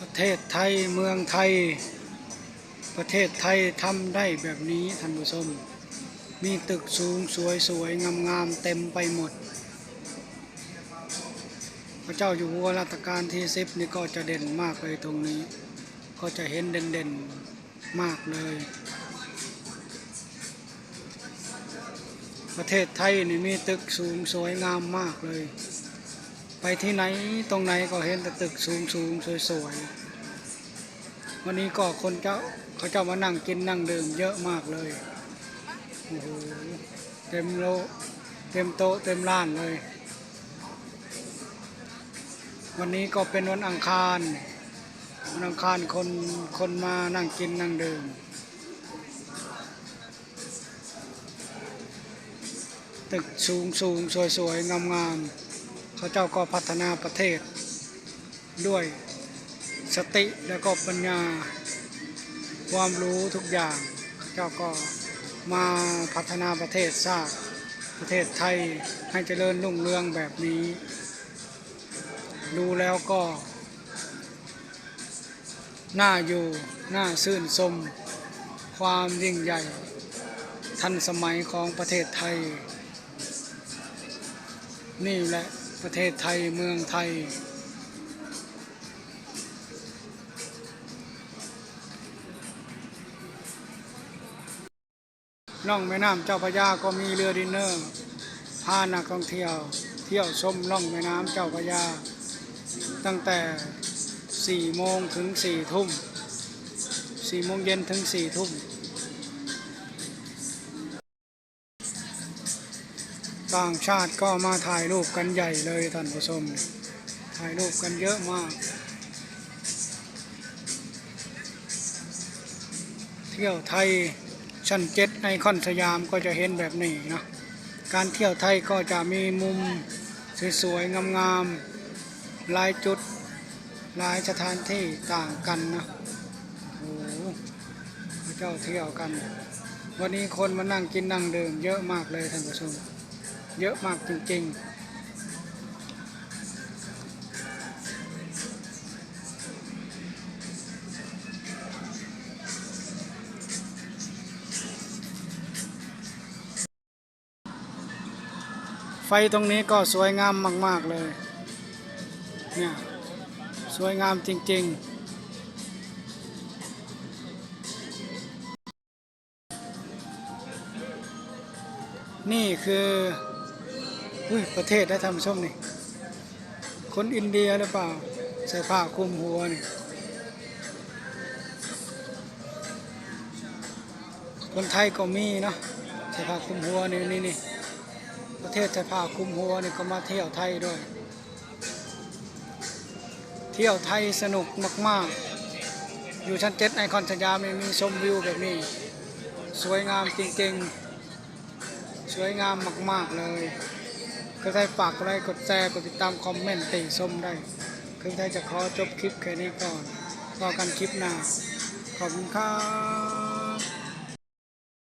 ประเทศไทยเมืองไทย ประเทศไทยทำได้แบบนี้ท่านผู้ชม มีตึกสูงสวยสวยงามงามๆเต็มไปหมด พระเจ้าอยู่หัวรัชกาลที่สิบนี่ก็จะเด่นมากเลยตรงนี้ ก็จะเห็นเด่นเด่นๆมากเลย ประเทศไทยนี่มีตึกสูงสวยงามมากเลย ไปที่ไหนตรงไหนก็เห็นแต่ตึกสูงสูงสวยสวยๆ วันนี้ก็คนเจ้าเขาเจ้ามานั่งกินนั่งดื่มเยอะมากเลย โอ้โห เต็มโลเต็มโต๊ะเต็มร้านเลย วันนี้ก็เป็นวันอังคารวันอังคารคนคนมานั่งกินนั่งดื่มตึกสูงสูงสวยสวยงามๆ เขาเจ้าก็พัฒนาประเทศ ด้วยสติและก็ปัญญา ความรู้ทุกอย่างเขาเจ้าก็มาพัฒนาประเทศสร้างประเทศไทยให้เจริญรุ่งเรืองแบบนี้ ดูแล้วก็ น่าอยู่น่าชื่นชมความยิ่งใหญ่ ทันสมัยของประเทศไทย นี่แหละ ประเทศไทยเมืองไทยล่องแม่น้ำเจ้าพระยาก็มีเรือดินเนอร์ พานักท่องเที่ยว เที่ยวชมล่องแม่น้ำเจ้าพระยา ตั้งแต่ 4 โมงถึง 4 ทุ่ม 4 โมงเย็นถึง 4 ทุ่ม ต่างชาติก็มาถ่ายรูปกันใหญ่เลยท่านผู้ชม ถ่ายรูปกันเยอะมาก เที่ยวไทยชั้นเจ็ดไอคอนสยามก็จะเห็นแบบนี้นะ การเที่ยวไทยก็จะมีมุมสวยๆ งามๆ หลายจุด หลายสถานที่ต่างกันนะโอ้โหเจ้าเที่ยวกัน วันนี้คนมานั่งกินนั่งดื่มเยอะมากเลยท่านผู้ชม เยอะมากจริงๆไฟตรงนี้ก็สวยงามมาก ๆ เลย เนี่ย สวยงามจริง ๆ นี่คือ อุ้ยประเทศได้ทำส้มนี่ คนอินเดียหรือเปล่า ใส่ผ้าคลุมหัวนี่ คนไทยก็มีเนาะใส่ผ้าคลุมหัวนี่นี่นี่ประเทศใส่ผ้าคลุมหัวนี่ก็มาเที่ยวไทยด้วย เที่ยวไทยสนุกมาก ๆ อยู่ชั้นเจ็ดไอคอนสยามมีชมวิวแบบนี้ สวยงามจริง ๆ สวยงามมาก ๆ เลย ก็ได้ฝากกดไลค์กดแชร์กดติดตามคอมเมนต์ติชมได้ คือได้จะขอจบคลิปแค่นี้ก่อนต่อกันคลิปหน้าขอบคุณครับ